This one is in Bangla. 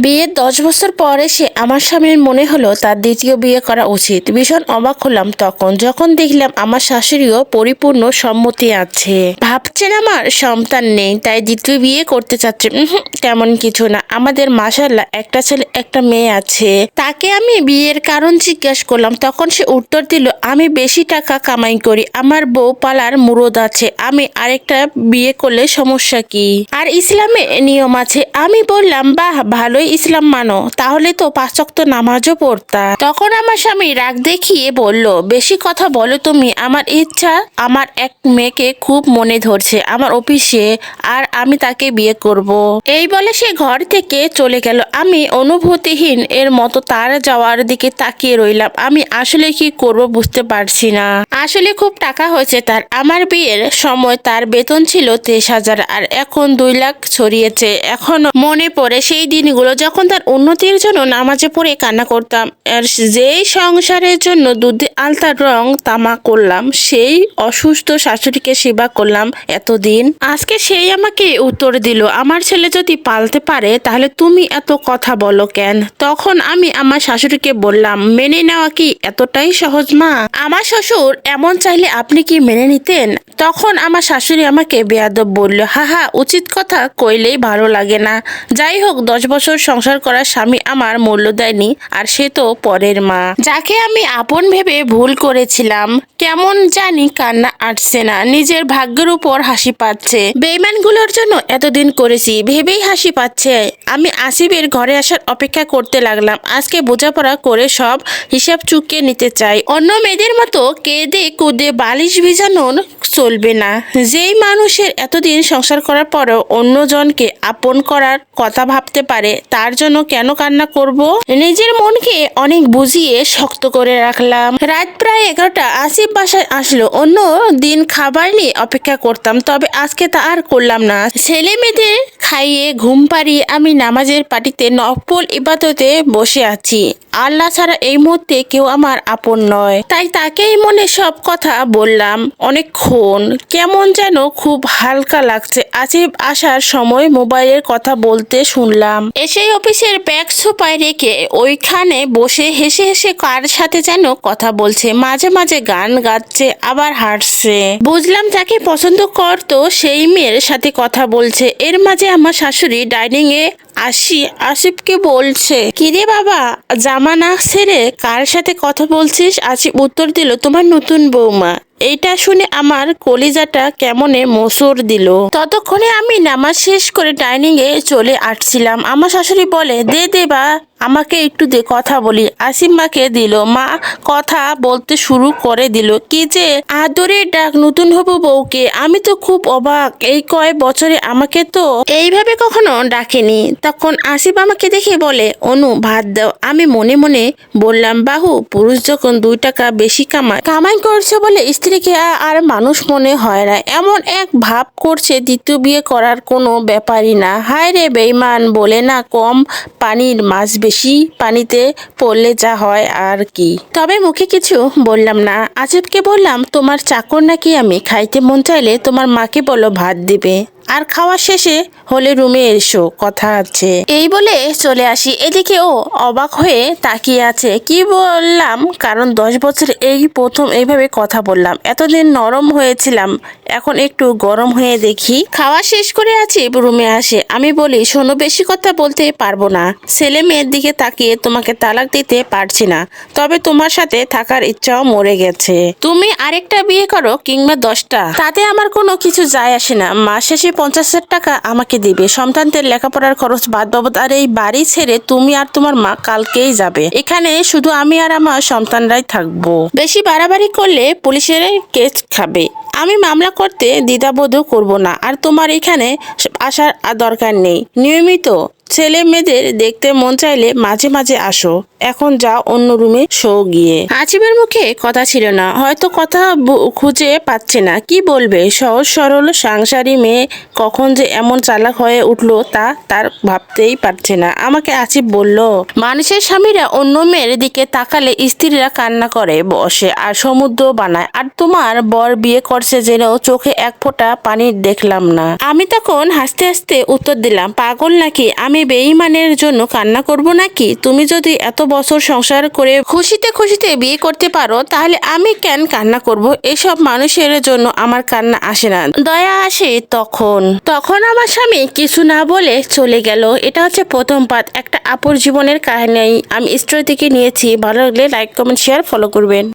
বিয়ের দশ বছর পরে সে আমার স্বামীর মনে হলো তার দ্বিতীয় বিয়ে করা উচিত। ভীষণ অবাক হলাম তখন, যখন দেখলাম আমার শাশুড়িও পরিপূর্ণ সম্মতি আছে। ভাবছেন আমার সন্তান নেই, তাই দ্বিতীয় বিয়ে করতে চাচ্ছে। তেমন কিছু না। আমাদের মাসাল্লাহ একটা ছেলে, একটা মেয়ে আছে। তাকে আমি বিয়ের কারণ জিজ্ঞাসা করলাম। তখন সে উত্তর দিল, আমি বেশি টাকা কামাই করি। আমার বউ পালার মুরদ আছে। আমি আরেকটা বিয়ে করলে সমস্যা কি? আর ইসলামে নিয়ম আছে। আমি বললাম, বাহ, ভালোই ইসলাম মানো, তাহলে তো পাঁচক্ত নামাজও পড়তা। তখন আমার স্বামী রাগ দেখিয়ে বলল, বেশি কথা বলো তুমি, আমার ইচ্ছা, আমার এক মেয়েকে খুব মনে ধরছে, আমার অফিসে, আর আমি তাকে বিয়ে করব। এই বলে সে ঘর থেকে চলে গেল। আমি অনুভূতিহীন এর মতো তার যাওয়ার দিকে তাকিয়ে রইলাম। আমি আসলে কি করব বুঝতে পারছি না। আসলে খুব টাকা হয়েছে তার। আমার বিয়ের সময় তার বেতন ছিল তেইশ হাজার, আর এখন দুই লাখ ছড়িয়েছে। এখন মনে পড়ে সেই দিনগুলো যখন তার উন্নতির জন্য নামাজে পড়ে কান্না করতাম, আর যেই সংসারের জন্য দুধে আলতার রং তামা করলাম, সেই অসুস্থ শাশুড়িকে সেবা করলাম এতদিন। আজকে সেই আমাকে উত্তর দিল, আমার ছেলে যদি পালতে পারে, তাহলে তুমি এত কথা বলো কেন? তখন আমি আমার শাশুড়িকে বললাম, মেনে নেওয়া কি এতটাই সহজ, মা? আমার শ্বশুর এমন চাইলে আপনি কি মেনে নিতেন? তখন আমার শাশুড়ি আমাকে বেয়াদব বলল, হা হা, উচিত কথা কইলেই ভালো লাগে না। যাই হোক, দশ বছর সংসার করার স্বামী আমার মূল্য দেয়নি, আর সে তো পরের মা। যাকে আমি আপন ভেবে ভুল করেছিলাম, কেমন জানি কান্না আসছে না, নিজের ভাগ্যের উপর হাসি পাচ্ছে। বেইমানগুলোর জন্য এতদিন করেছি, ভেবেই হাসি পাচ্ছে। আমি আসিফের ঘরে আসার অপেক্ষা করতে লাগলাম, আজকে বোঝাপড়া করে সব হিসাব চুকিয়ে নিতে চাই। অন্য মেয়েদের মতো কেঁদে কুদে বালিশ ভিজানোর চলবে না। যেই মানুষের এতদিন সংসার করার পরেও অন্যজনকে আপন করার কথা ভাবতে পারে তার জন্য কেন কান্না করব? নিজের মনকে অনেক বুঝিয়ে শক্ত করে রাখলাম। রাত প্রায় এগারোটা, আসিফ বাসায় আসলো। অন্য দিন খাবার নিয়ে অপেক্ষা করতাম, তবে আজকে তা আর করলাম না। ছেলে মেয়েদের খাইয়ে ঘুম পাড়িয়ে আমি নামাজের পাটিতে নফল ইবাদতে বসে আছি। আল্লাহ ছাড়া এই মুহূর্তে কেউ আমার আপন নয়। তাই তাকেই মনে সব কথা বললাম অনেকক্ষণ। কেমন যেন খুব হালকা লাগছে। আসিফ আসার সময় মোবাইলের কথা বলতে শুনলাম। এসেই অফিসের ব্যাগ সোপায় রেখে ওইখানে বসে হেসে হেসে কার সাথে যেন কথা বলছে। মাঝে মাঝে গান গাচ্ছে, আবার হাঁটছে বুঝলাম যাকে পছন্দ করতো সেই মেয়ের সাথে কথা বলছে। এর মাঝে আমার শাশুড়ি ডাইনিং এ আসি আসিফকে বলছে? কিরে বাবা? জামা না ছেড়ে কার সাথে কথা বলছিস? আসিফ উত্তর দিল, তোমার নতুন বৌমা। এইটা শুনে আমার কলিজাটা কেমনে মোসর দিল। ততক্ষণে আমি নামাজ শেষ করে ডাইনিং এ চলে আসছিলাম। আমার শাশুড়ি বলে, দে দে বা, আমাকে একটু দে, কথা বলি। আসিম মাকে দিল, মা কথা বলতে শুরু করে দিল, কি যে আদরে ডাক নতুন হবু বউকে, আমি তো খুব অবাক। এই কয় বছরে আমাকে তো এইভাবে কখনো ডাকেনি। তখন আসিফ আমাকে দেখে বলে, অনু, ভাত দাও। আমি মনে মনে বললাম, বাহু, পুরুষ যখন দুই টাকা বেশি কামায়, কামাই করছে বলে স্ত্রীকে আর মানুষ মনে হয় না। এমন এক ভাব করছে, দ্বিতীয় বিয়ে করার কোনো ব্যাপারই না। হায় রে বেইমান বলে না কম পানির মাছ বেশি পানিতে পড়লে যা হয় আর কি। তবে মুখে কিছু বললাম না। আসিফকে বললাম, তোমার চাকর নাকি আমি? খাইতে মন চাইলে তোমার মাকে বলো, ভাত দিবে। আর খাওয়া শেষে হলে রুমে এসো, কথা আছে। এই বলে চলে আসি। এদিকে ও অবাক হয়ে তাকিয়ে আছে। কি বললাম? কারণ দশ বছর এই প্রথম এইভাবে কথা বললাম। এতদিন নরম হয়েছিলাম। এখন একটু গরম হয়ে দেখি। খাওয়া শেষ করে আছি, রুমে আসে। আমি বলি, শোনো, বেশি কথা বলতে পারব না। ছেলে মেয়ের দিকে তাকিয়ে তোমাকে তালাক দিতে পারছি না। তবে তোমার সাথে থাকার ইচ্ছাও মরে গেছে। তুমি আরেকটা বিয়ে করো কিংবা দশটা। তাতে আমার কোনো কিছু যায় আসে না। মাস শেষে পঞ্চাশ হাজার টাকা আমাকে দিবে। সন্তানদের লেখাপড়ার খরচ বাদ বাবদ আর এই বাড়ি ছেড়ে তুমি আর তোমার মা কালকেই যাবে। এখানে শুধু আমি আর আমার সন্তানরাই থাকব। বেশি বাড়াবাড়ি করলে পুলিশের কেস খাবে। আমি মামলা করতে দ্বিধাবোধও করব না। আর তোমার এখানে আসার দরকার নেই। নিয়মিত ছেলে মেয়েদের দেখতে মন চাইলে মাঝে মাঝে আসো। এখন যাও অন্য রুমে শো গিয়ে। আচিবের মুখে কথা ছিল না। হয়তো কথা খুঁজে পাচ্ছে না। কি বলবে? সহজ সরল সাংসারী মেয়ে কখন যে এমন চালাক হয়ে উঠল তা তার ভাবতেই পারছে না। আমাকে আসিফ বলল, মানুষের স্বামীরা অন্য মেয়ের দিকে তাকালে স্ত্রীরা কান্না করে, বসে আর সমুদ্র বানায়। আর তোমার বর বিয়ে করছে যেন চোখে এক ফোঁটা পানি দেখলাম না। আমি তখন হাসতে হাসতে উত্তর দিলাম, পাগল নাকি? আমি বেঈমানের জন্য কান্না করব নাকি? তুমি যদি এত বছর সংসার করে খুশিতে খুশিতে বিয়ে করতে পারো, তাহলে আমি কেন কান্না করব? এসব মানুষের জন্য আমার কান্না আসে না। দয়া আসে তখন। তখন আমার স্বামী কিছু না বলে চলে গেল। এটা হচ্ছে প্রথম পাত একটা আপুর জীবনের কাহিনী আমি স্টোরি থেকে নিয়েছি। ভালো লাগলে লাইক কমেন্ট শেয়ার ফলো করবেন।